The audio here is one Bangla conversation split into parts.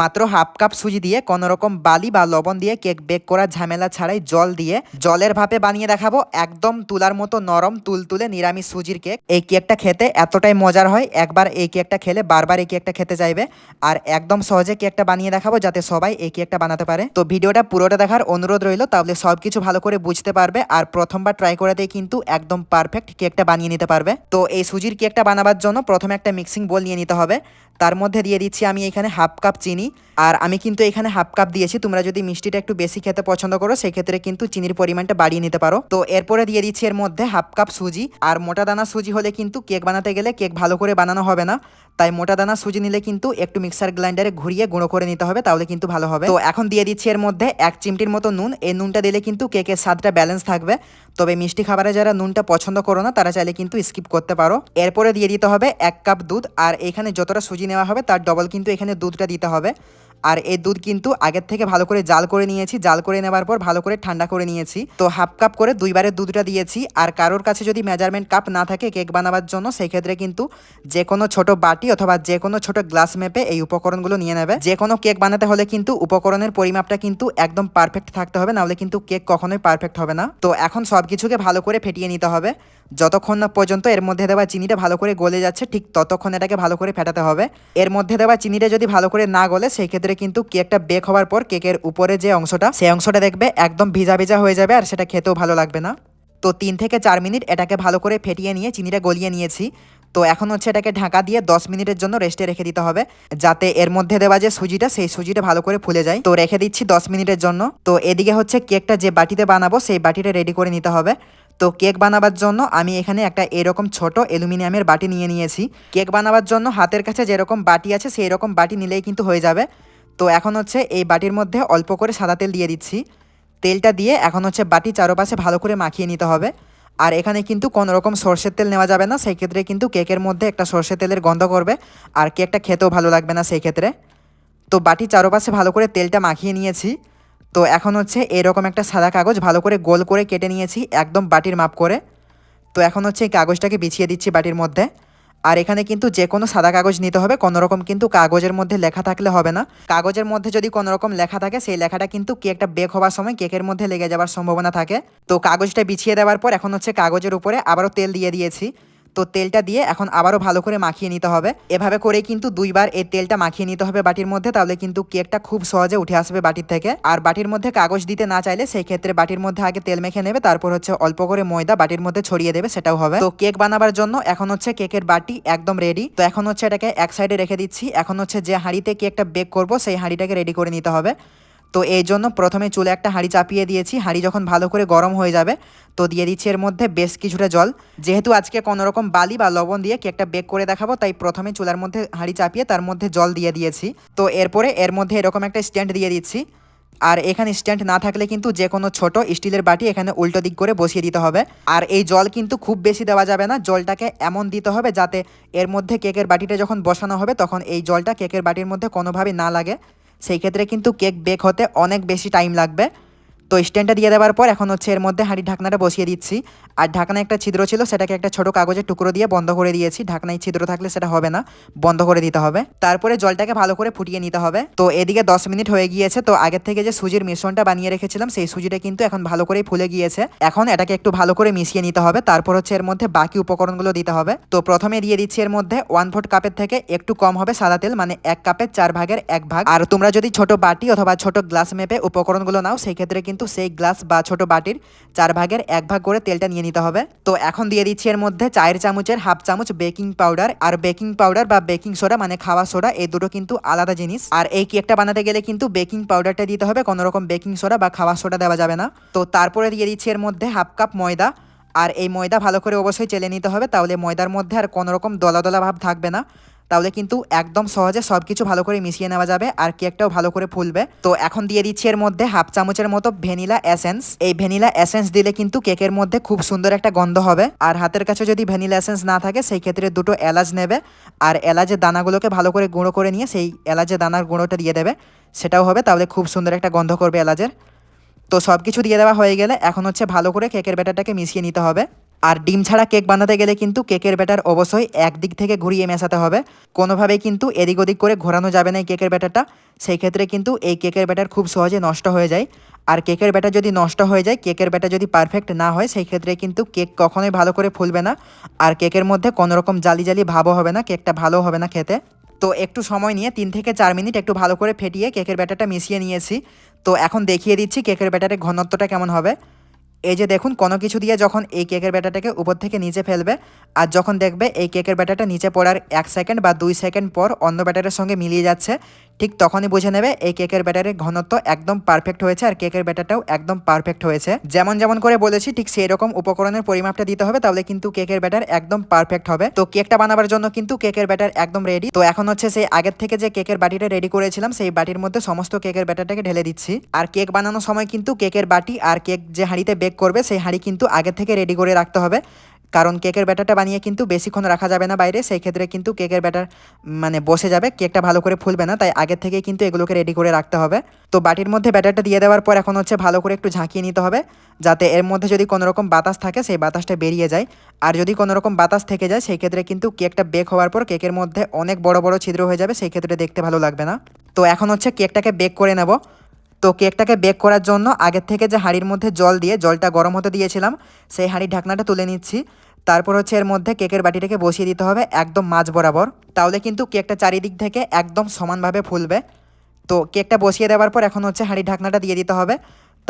মাত্র হাফ কাপ সুজি দিয়ে কোনো রকম বালি বা লবণ দিয়ে কেক বেক করার ঝামেলা ছাড়াই জল দিয়ে জলের ভাপে বানিয়ে দেখাবো একদম তুলার মতো নরম তুলতুলে নিরামিষ সুজির কেক। এই কেকটা খেতে এতটাই মজার হয়, একবার এই কেকটা খেলে বারবার এই কেকটা খেতে চাইবে আর একদম সহজে কেকটা বানিয়ে দেখাবো যাতে সবাই এই কেকটা বানাতে পারে। তো ভিডিওটা পুরোটা দেখার অনুরোধ রইল, তাহলে সব কিছু ভালো করে বুঝতে পারবে আর প্রথমবার ট্রাই করে দিয়ে কিন্তু একদম পারফেক্ট কেকটা বানিয়ে নিতে পারবে। তো এই সুজির কেকটা বানাবার জন্য প্রথমে একটা মিক্সিং বোল নিয়ে নিতে হবে। তার মধ্যে দিয়ে দিচ্ছি আমি এখানে হাফ কাপ চিনি। আর আমি কিন্তু এখানে হাফ কাপ দিয়েছি। তোমরা যদি মিষ্টিটা একটু বেশি খেতে পছন্দ করো, সেক্ষেত্রে কিন্তু চিনির পরিমাণটা বাড়িয়ে নিতে পারো। তো এরপরে দিয়ে দিচ্ছি এর মধ্যে হাফ কাপ সুজি। আর মোটা দানা সুজি হলে কিন্তু কেক বানাতে গেলে কেক ভালো করে বানানো হবে না। তাই মোটা দানা সুজি নিলে কিন্তু একটু মিক্সার গ্রাইন্ডারে ঘুরিয়ে গুঁড়ো করে নিতে হবে, তাহলে কিন্তু ভালো হবে। তো এখন দিয়ে দিচ্ছি এর মধ্যে এক চিমটির মতো নুন। এই নুনটা দিলে কিন্তু কেকের স্বাদটা ব্যালেন্স থাকবে। তবে মিষ্টি খাবারে যারা নুনটা পছন্দ করো না, তারা চাইলে কিন্তু স্কিপ করতে পারো। এরপরে দিয়ে দিতে হবে এক কাপ দুধ, আর এখানে যতটা সুজি নেওয়া হবে, তার ডবল কিন্তু এখানে দুধটা দিতে হবে। আর এই দুধ কিন্তু আগের থেকে ভালো করে জাল করে নিয়েছি। জাল করে নেবার পর ভালো করে ঠান্ডা করে নিয়েছি। তো হাফ কাপ করে দুইবারের দুধটা দিয়েছি। আর কারোর কাছে যদি মেজারমেন্ট কাপ না থাকে কেক বানাবার জন্য সেই ক্ষেত্রে কিন্তু যে কোনো ছোট বাটি অথবা যে কোনো ছোট গ্লাস মেপে এই উপকরণগুলো নিয়ে নেবে। যে কোনো কেক বানাতে হলে কিন্তু উপকরণের পরিমাপটা কিন্তু একদম পারফেক্ট থাকতে হবে, নাহলে কিন্তু কেক কখনোই পারফেক্ট হবে না। তো এখন সব কিছুকে ভালো করে ফেটিয়ে নিতে হবে। যতক্ষণ না পর্যন্ত এর মধ্যে দেওয়া চিনিটা ভালো করে গলে যাচ্ছে, ঠিক ততক্ষণ এটাকে ভালো করে ফেটাতে হবে। এর মধ্যে দেওয়া চিনিটা যদি ভালো করে না গলে সেই ক্ষেত্রে কিন্তু কেকটা বেক হওয়ার পর কেকের উপরে যে অংশটা, সেই অংশটা দেখবে একদম ভিজা ভিজা হয়ে যাবে আর সেটা খেতেও ভালো লাগবে না। তো তিন থেকে চার মিনিট এটাকে ভালো করে ফেটিয়ে নিয়ে চিনিটা গলিয়ে নিয়েছি। তো এখন হচ্ছে এটাকে ঢাকা দিয়ে দশ মিনিটের জন্য রেস্টে রেখে দিতে হবে, যাতে এর মধ্যে দেওয়া যে সুজিটা, সেই সুজিটা ভালো করে ফুলে যায়। তো রেখে দিচ্ছি দশ মিনিটের জন্য। তো এদিকে হচ্ছে কেকটা যে বাটিতে বানাবো, সেই বাটিটা রেডি করে নিতে হবে। তো কেক বানাবার জন্য আমি এখানে একটা এরকম ছোট অ্যালুমিনিয়ামের বাটি নিয়ে নিয়েছি। কেক বানাবার জন্য হাতের কাছে যেরকম বাটি আছে সেই রকম বাটি নিলেই কিন্তু হয়ে যাবে। তো এখন হচ্ছে এই বাটির মধ্যে অল্প করে সাদা তেল দিয়ে দিচ্ছি। তেলটা দিয়ে এখন হচ্ছে বাটি চারপাশে ভালো করে মাখিয়ে নিতে হবে। আর এখানে কিন্তু কোনো রকম সর্ষের তেল নেওয়া যাবে না সেই ক্ষেত্রে কিন্তু কেকের মধ্যে একটা সর্ষের তেলের গন্ধ করবে আর কেকটা খেতেও ভালো লাগবে না সেই ক্ষেত্রে তো বাটি চারপাশে ভালো করে তেলটা মাখিয়ে নিয়েছি। তো এখন হচ্ছে এরকম একটা সাদা কাগজ ভালো করে গোল করে কেটে নিয়েছি একদম বাটির মাপ করে। তো এখন হচ্ছে এই কাগজটাকে বিছিয়ে দিচ্ছি বাটির মধ্যে। আর এখানে কিন্তু যে কোনো সাদা কাগজ নিতে হবে কোনো রকম কিন্তু কাগজের মধ্যে লেখা থাকলে হবে না। কাগজের মধ্যে যদি কোনো রকম লেখা থাকে, সেই লেখাটা কিন্তু কেকটা বেক হওয়ার সময় কেকের মধ্যে লেগে যাওয়ার সম্ভাবনা থাকে। তো কাগজটা বিছিয়ে দেওয়ার পর এখন হচ্ছে কাগজের উপরে আবারও তেল দিয়ে দিয়েছি। তো তেলটা দিয়ে এখন আবারও ভালো করে মাখিয়ে নিতে হবে। এভাবে করে কিন্তু দুইবার এই তেলটা মাখিয়ে নিতে হবে বাটির মধ্যে, তাহলে কিন্তু কেকটা খুব সহজে উঠে আসবে বাটির থেকে। আর বাটির মধ্যে কাগজ দিতে না চাইলে সেই ক্ষেত্রে বাটির মধ্যে আগে তেল মেখে নেবে, তারপর হচ্ছে অল্প করে ময়দা বাটির মধ্যে ছড়িয়ে দেবে, সেটাও হবে। তো কেক বানাবার জন্য এখন হচ্ছে কেকের বাটি একদম রেডি তো এখন হচ্ছে এটাকে এক সাইডে রেখে দিচ্ছি। এখন হচ্ছে যে হাঁড়িতে কেকটা বেক করব, সেই হাঁড়িটাকে রেডি করে নিতে হবে। তো এই জন্য প্রথমে চুলে একটা হাঁড়ি চাপিয়ে দিয়েছি। হাঁড়ি যখন ভালো করে গরম হয়ে যাবে, তো দিয়ে দিচ্ছি এর মধ্যে বেশ কিছুটা জল। যেহেতু আজকে কোনো রকম বালি বা লবণ দিয়ে কেকটা বেক করে দেখাবো, তাই প্রথমে চুলার মধ্যে হাঁড়ি চাপিয়ে তার মধ্যে জল দিয়ে দিয়েছি। তো এরপরে এর মধ্যে এরকম একটা স্ট্যান্ড দিয়ে দিচ্ছি। আর এখানে স্ট্যান্ড না থাকলে কিন্তু যে কোনো ছোট স্টিলের বাটি এখানে উল্টো দিক করে বসিয়ে দিতে হবে। আর এই জল কিন্তু খুব বেশি দেওয়া যাবে না, জলটাকে এমন দিতে হবে যাতে এর মধ্যে কেকের বাটিটা যখন বসানো হবে, তখন এই জলটা কেকের বাটির মধ্যে কোনোভাবে না লাগে। সেই ক্ষেত্রে কিন্তু কেক বেক হতে অনেক বেশি টাইম লাগবে। তো স্ট্যান্ডটা দিয়ে দেওয়ার পর এখন হচ্ছে এর মধ্যে হাঁড়ি ঢাকনাটা বসিয়ে দিচ্ছি। আর ঢাকনায় একটা ছিদ্র ছিল, সেটাকে একটা ছোট কাগজের টুকরো দিয়ে বন্ধ করে দিয়েছি। ঢাকনায় ছিদ্র থাকলে সেটা হবে না, বন্ধ করে দিতে হবে। তারপরে জলটাকে ভালো করে ফুটিয়ে নিতে হবে। তো এদিকে দশ মিনিট হয়ে গিয়েছে, তো আগের থেকে যে সুজির মিশ্রণটা বানিয়ে রেখেছিলাম, সেই সুজিটা কিন্তু এখন ভালো করেই ফুলে গিয়েছে। এখন এটাকে একটু ভালো করে মিশিয়ে নিতে হবে, তারপর হচ্ছে এর মধ্যে বাকি উপকরণগুলো দিতে হবে। তো প্রথমে দিয়ে দিচ্ছি এর মধ্যে ওয়ান ফোর্থ কাপের থেকে একটু কম হবে সাদা তেল মানে এক কাপের চার ভাগের এক ভাগ। আর তোমরা যদি ছোট বাটি অথবা ছোট গ্লাস মেপে উপকরণগুলো নাও সেই ক্ষেত্রে কিন্তু সেই গ্লাস বা ছোট বাটির চার ভাগের এক ভাগ করে তেলটা নিয়ে নিতে হবে। তো এখন দিয়ে দিচ্ছি এর মধ্যে চায়ের চামচের হাফ চামচ বেকিং পাউডার আর বেকিং পাউডার বা বেকিং সোডা মানে খাওয়া সোডা, এই দুটো কিন্তু আলাদা জিনিস। আর এই কেকটা বানাতে গেলে কিন্তু বেকিং পাউডারটা দিতে হবে, কোনো রকম বেকিং সোডা বা খাওয়া সোডা দেওয়া যাবে না। তো তারপরে দিয়ে দিচ্ছি এর মধ্যে হাফ কাপ ময়দা। আর এই ময়দা ভালো করে অবশ্যই চেলে নিতে হবে, তাহলে ময়দার মধ্যে আর কোনো রকম দলা দলা ভাব থাকবে না। তাহলে কিন্তু একদম সহজে সব কিছু ভালো করে মিশিয়ে নেওয়া যাবে আর কেকটাও ভালো করে ফুলবে। তো এখন দিয়ে দিচ্ছি এর মধ্যে হাফ চামচের মতো ভ্যানিলা এসেন্স। এই ভ্যানিলা এসেন্স দিলে কিন্তু কেকের মধ্যে খুব সুন্দর একটা গন্ধ হবে। আর হাতের কাছে যদি ভ্যানিলা এসেন্স না থাকে সেই ক্ষেত্রে দুটো এলাচ নেবে। আর এলাচের দানাগুলোকে ভালো করে গুঁড়ো করে নিয়ে সেই এলাচের দানার গুঁড়োটা দিয়ে দেবে। সেটাও হবে, তাহলে খুব সুন্দর একটা গন্ধ করবে এলাচের। তো সব কিছু দিয়ে দেওয়া হয়ে গেলে এখন হচ্ছে ভালো করে কেকের ব্যাটারটাকে মিশিয়ে নিতে হবে। আর ডিম ছাড়া কেক বানাতে গেলে কিন্তু কেকের ব্যাটার অবশ্যই একদিক থেকে ঘুরিয়ে মেশাতে হবে। কোনোভাবেই কিন্তু এদিক ওদিক করে ঘোরানো যাবে না এই কেকের ব্যাটারটা। সেই ক্ষেত্রে কিন্তু এই কেকের ব্যাটার খুব সহজে নষ্ট হয়ে যায়। আর কেকের ব্যাটার যদি নষ্ট হয়ে যায়, কেকের ব্যাটার যদি পারফেক্ট না হয়, সেই ক্ষেত্রে কিন্তু কেক কখনোই ভালো করে ফুলবে না। আর কেকের মধ্যে কোনো রকম জালি জালি ভাবও হবে না, কেকটা ভালো হবে না খেতে। তো একটু সময় নিয়ে তিন থেকে চার মিনিট একটু ভালো করে ফেটিয়ে কেকের ব্যাটারটা মিশিয়ে নিয়েছি। তো এখন দেখিয়ে দিচ্ছি কেকের ব্যাটারের ঘনত্বটা কেমন হবে। এই যে দেখুন, কোনো কিছু দিয়ে যখন এই কেকের ব্যাটাটাকে উপর থেকে নিচে ফেলবে, আর যখন দেখবে এই কেকের ব্যাটাটা নিচে পড়ার এক সেকেন্ড বা দুই সেকেন্ড পর অন্য ব্যাটারের সঙ্গে মিলিয়ে যাচ্ছে, ঠিক তখনই বুঝে নেবে এই কেকের ব্যাটারের ঘনত্ব একদম পারফেক্ট হয়েছে আর কেকের ব্যাটারটাও একদম পারফেক্ট হয়েছে। যেমন যেমন করে বলেছি, ঠিক সেই রকম উপকরণের পরিমাপটা দিতে হবে, তাহলে কিন্তু কেকের ব্যাটার একদম পারফেক্ট হবে। তো কেকটা বানাবার জন্য কিন্তু কেকের ব্যাটার একদম রেডি তো এখন হচ্ছে সেই আগের থেকে যে কেকের বাটিটা রেডি করেছিলাম, সেই বাটির মধ্যে সমস্ত কেকের ব্যাটারটাকে ঢেলে দিচ্ছি। আর কেক বানানোর সময় কিন্তু কেকের বাটি আর কেক যে হাঁড়িতে বেক করবে, সেই হাঁড়ি কিন্তু আগে থেকে রেডি করে রাখতে হবে। কারণ কেকের ব্যাটারটা বানিয়ে কিন্তু বেশিক্ষণ রাখা যাবে না বাইরে, সেই ক্ষেত্রে কিন্তু কেকের ব্যাটার মানে বসে যাবে কেকটা ভালো করে ফুলবে না, তাই আগে থেকেই কিন্তু এগুলোকে রেডি করে রাখতে হবে। তো বাটির মধ্যে ব্যাটারটা দিয়ে দেওয়ার পর এখন হচ্ছে ভালো করে একটু ঝাঁকিয়ে নিতে হবে, যাতে এর মধ্যে যদি কোনো রকম বাতাস থাকে, সেই বাতাসটা বেরিয়ে যায়। আর যদি কোনো রকম বাতাস থেকে যায়, সেই ক্ষেত্রে কিন্তু কেকটা বেক হওয়ার পর কেকের মধ্যে অনেক বড় বড় ছিদ্র হয়ে যাবে, সেই ক্ষেত্রে দেখতে ভালো লাগবে না। তো এখন হচ্ছে কেকটাকে বেক করে নেব। তো কেকটাকে বেক করার জন্য আগের থেকে যে হাঁড়ির মধ্যে জল দিয়ে জলটা গরম হতে দিয়েছিলাম, সেই হাঁড়ির ঢাকনাটা তুলে নিচ্ছি। তারপর হচ্ছে এর মধ্যে কেকের বাটিটাকে বসিয়ে দিতে হবে একদম মাঝ বরাবর। তাহলে কিন্তু কেকটা চারিদিক থেকে একদম সমানভাবে ফুলবে। তো কেকটা বসিয়ে দেওয়ার পর এখন হচ্ছে হাঁড়ির ঢাকনাটা দিয়ে দিতে হবে।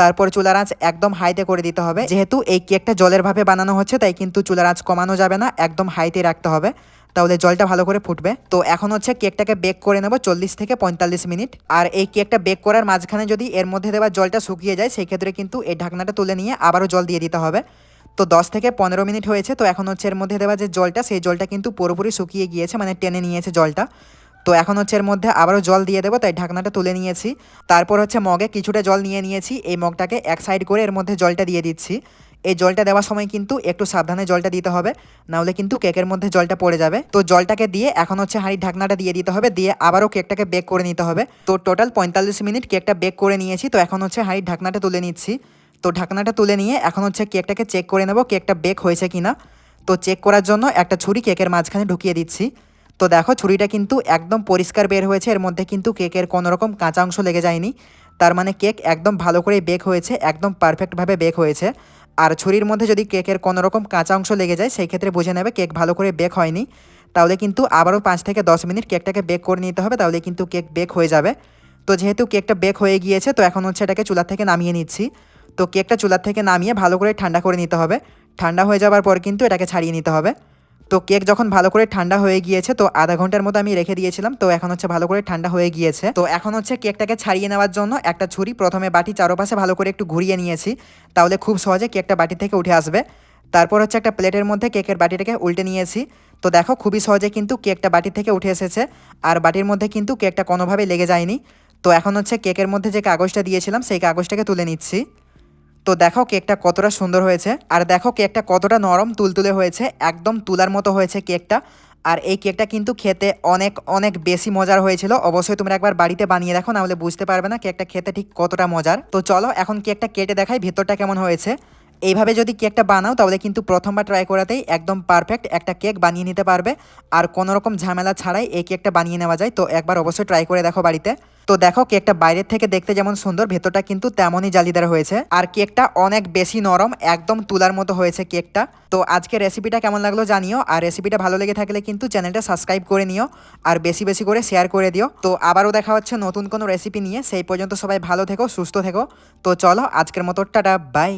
তারপর চুলার আঁচ একদম হাইতে করে দিতে হবে। যেহেতু এই কেকটা জলের ভাবে বানানো হচ্ছে, তাই কিন্তু চুলার আঁচ কমানো যাবে না, একদম হাইতে রাখতে হবে। তাহলে জলটা ভালো করে ফুটবে। তো এখন হচ্ছে কেকটাকে বেক করে নেব চল্লিশ থেকে পঁয়তাল্লিশ মিনিট। আর এই কেকটা বেক করার মাঝখানে যদি এর মধ্যে দেওয়া জলটা শুকিয়ে যায়, সেই ক্ষেত্রে কিন্তু এই ঢাকনাটা তুলে নিয়ে আবারও জল দিয়ে দিতে হবে। তো দশ থেকে পনেরো মিনিট হয়েছে, তো এখন হচ্ছে এর মধ্যে দেওয়া যে জলটা, সেই জলটা কিন্তু পুরোপুরি শুকিয়ে গিয়েছে মানে টেনে নিয়েছে জলটা। তো এখন হচ্ছে এর মধ্যে আবারও জল দিয়ে দেবো, তাই ঢাকনাটা তুলে নিয়েছি। তারপর হচ্ছে মগে কিছুটা জল নিয়ে নিয়েছি, এই মগটাকে এক সাইড করে এর মধ্যে জলটা দিয়ে দিচ্ছি। এই জলটা দেওয়ার সময় কিন্তু একটু সাবধানে জলটা দিতে হবে, নাহলে কিন্তু কেকের মধ্যে জলটা পড়ে যাবে। তো জলটাকে দিয়ে এখন হচ্ছে হাঁড়ির ঢাকনাটা দিয়ে দিতে হবে, দিয়ে আবারও কেকটাকে বেক করে নিতে হবে। তো টোটাল পঁয়তাল্লিশ মিনিট কেকটা বেক করে নিয়েছি, তো এখন হচ্ছে হাঁড়ির ঢাকনাটা তুলে নিচ্ছি। তো ঢাকনাটা তুলে নিয়ে এখন হচ্ছে কেকটাকে চেক করে নেব, কেকটা বেক হয়েছে কিনা। তো চেক করার জন্য একটা ছুরি কেকের মাঝখানে ঢুকিয়ে দিচ্ছি। তো দেখো, ছুরিটা কিন্তু একদম পরিষ্কার বের হয়েছে। এর মধ্যে কিন্তু কেকের কোনো রকম কাঁচা অংশ লেগে যায়নি। তার মানে কেক একদম ভালো করে বেক হয়েছে, একদম পারফেক্টভাবে বেক হয়েছে। আর ছুরির মধ্যে যদি কেকের কোনো রকম কাঁচা অংশ লেগে যায়, সেই ক্ষেত্রে বুঝে নেবে কেক ভালো করে বেক হয়নি। তাহলে কিন্তু আবারও পাঁচ থেকে দশ মিনিট কেকটাকে বেক করে নিতে হবে, তাহলে কিন্তু কেক বেক হয়ে যাবে। তো যেহেতু কেকটা বেক হয়ে গিয়েছে, তো এখন হচ্ছে এটাকে চুলা থেকে নামিয়ে নিচ্ছি। তো কেকটা চুলার থেকে নামিয়ে ভালো করে ঠান্ডা করে নিতে হবে। ঠান্ডা হয়ে যাওয়ার পর কিন্তু এটাকে ছাড়িয়ে নিতে হবে। তো কেক যখন ভালো করে ঠান্ডা হয়ে গিয়েছে, তো আধা ঘণ্টার মতো আমি রেখে দিয়েছিলাম, তো এখন হচ্ছে ভালো করে ঠান্ডা হয়ে গিয়েছে। তো এখন হচ্ছে কেকটাকে ছাড়িয়ে নেওয়ার জন্য একটা ছুরি, প্রথমে বাটি চারোপাশে ভালো করে একটু ঘুরিয়ে নিয়েছি, তাহলে খুব সহজে কেকটা বাটি থেকে উঠে আসবে। তারপর হচ্ছে একটা প্লেটের মধ্যে কেকের বাটিটাকে উল্টে নিয়েছি। তো দেখো, খুবই সহজে কিন্তু কেকটা বাটি থেকে উঠে এসেছে, আর বাটির মধ্যে কিন্তু কেকটা কোনোভাবে লেগে যায়নি। তো এখন হচ্ছে কেকের মধ্যে যে কাগজটা দিয়েছিলাম, সেই কাগজটাকে তুলে নিচ্ছি। তো দেখো কেকটা কতটা সুন্দর হয়েছে। আর দেখো কেকটা কতটা নরম তুলতুলে হয়েছে। একদম তুলার মতো হয়েছে কেকটা। আর এই কেকটা কিন্তু খেতে অনেক অনেক বেশি মজার হয়েছিল। অবশ্যই তোমরা একবার বাড়িতে বানিয়ে দেখো, নাহলে বুঝতে পারবে না কেকটা খেতে ঠিক কতটা মজার। তো চলো এখন কেকটা কেটে দেখাই, ভেতরটা কেমন হয়েছে। এইভাবে যদি কেকটা বানাও, তাহলে কিন্তু প্রথমবার ট্রাই করাতেই একদম পারফেক্ট একটা কেক বানিয়ে নিতে পারবে। আর কোনো রকম ঝামেলা ছাড়াই এই কেকটা বানিয়ে নেওয়া যায়। তো একবার অবশ্যই ট্রাই করে দেখো বাড়িতে। তো দেখো কেকটা বাইরের থেকে দেখতে যেমন সুন্দর, ভেতরটা কিন্তু তেমনই জালিদার হয়েছে। আর কেকটা অনেক বেশি নরম, একদম তুলার মতো হয়েছে কেকটা। তো আজকে রেসিপিটা কেমন লাগল জানিও, আর রেসিপিটা ভালো লেগে থাকলে কিন্তু চ্যানেলটা সাবস্ক্রাইব করে নিও, আর বেশি বেশি করে শেয়ার করে দিও। তো আবারও দেখা হচ্ছে নতুন কোনো রেসিপি নিয়ে, সেই পর্যন্ত সবাই ভালো থেকো, সুস্থ থেকো। তো চলো আজকের মতো, টাটা বাই